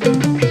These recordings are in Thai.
ได้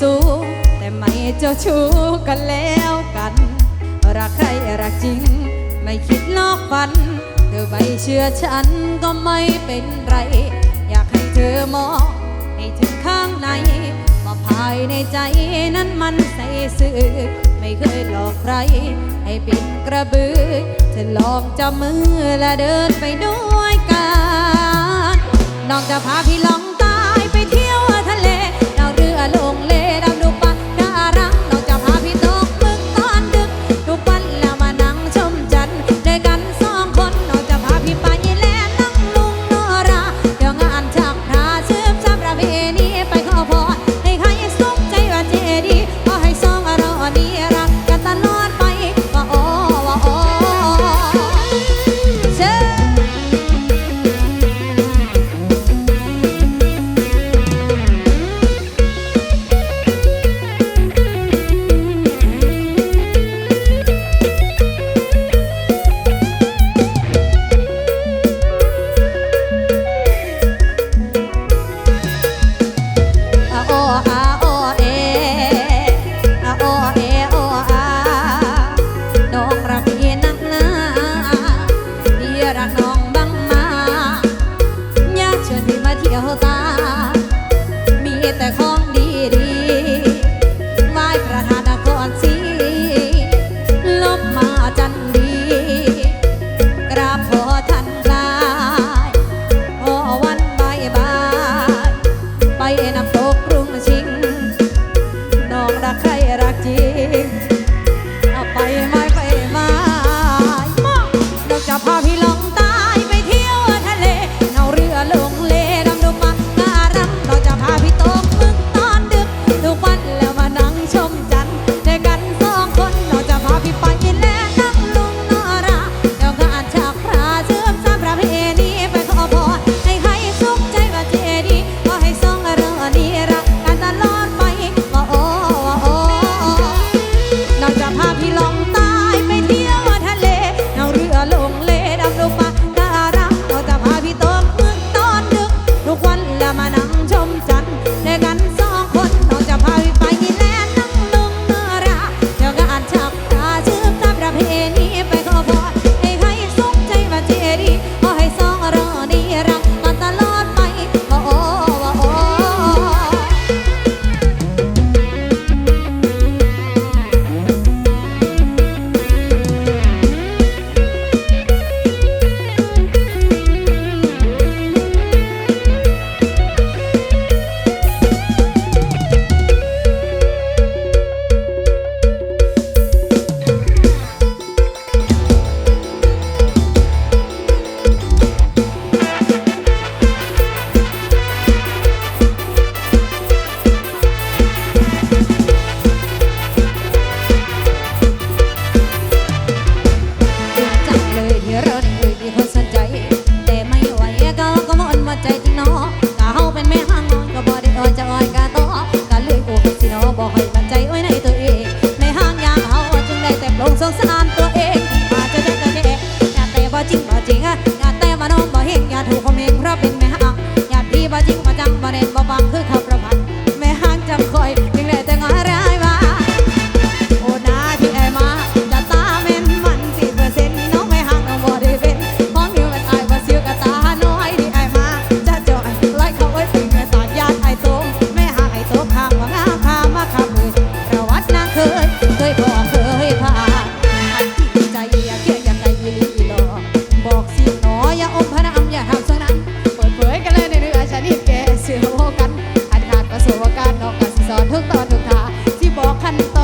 สูง แต่ไม่เจ้าชู้กันแล้วกัน รักใครรักจริง ไม่คิดนอกฝัน เธอไม่เชื่อฉันก็ไม่เป็นไร อยากให้เธอมองให้ถึงข้างในว่าภายในใจนั้นมันใสซื่อไม่เคยหลอกใคร ให้ปิดกระบือเธอลองจับมือและเดินไปด้วยกันน้องจะพาพี่ลอง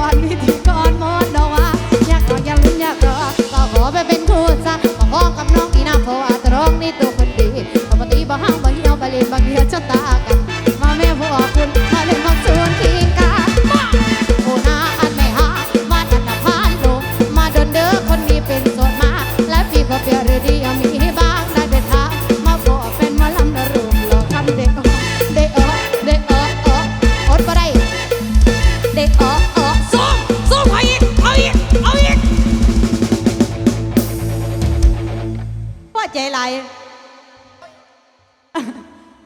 อนนี่ที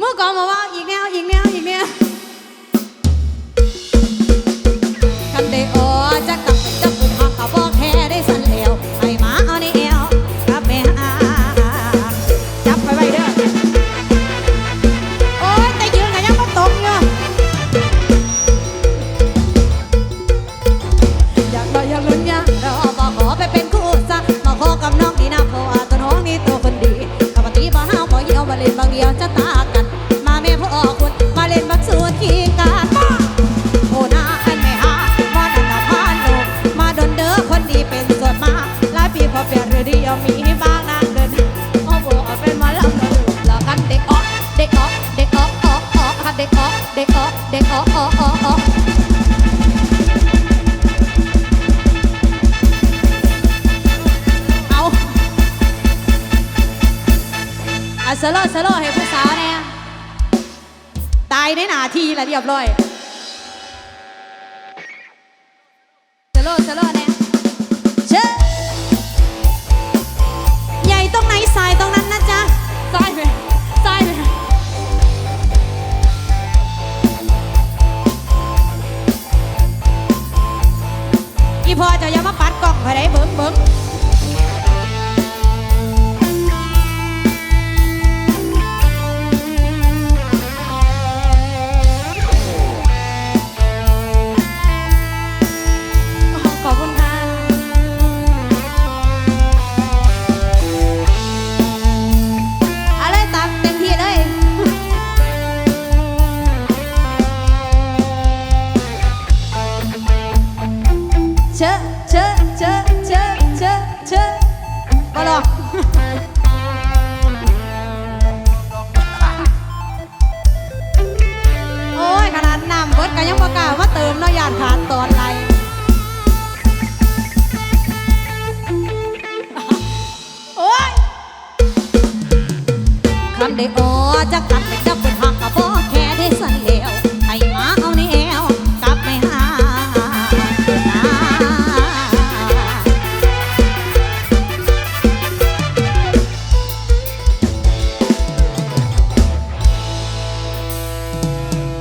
มึงก่อนมาว่าอีกแนวอีกแนวอีกแนวคำได้อ๋อจะกลับจะปุ่มหักบอกแท้ได้สั่นแลวไอ้มาเอาในแอวกับแม่อาจับไปไว้เด้อโอ้ยแต่ยืนกันยังไม่ตกเนาะอยากลอยอยากลุ้นอยากรอบอกขอไปเป็นคู่ซะมาขอกับน้อง เยวจะตาก อะสโลสโลให้ผู้สาวเนี่ยตายในหนาทีละเรียบร้อยสโลสโล็ยังบอกล้าว่าเติมน้อยานขาดตอนไรโอ้ยคำได้ออจะขัด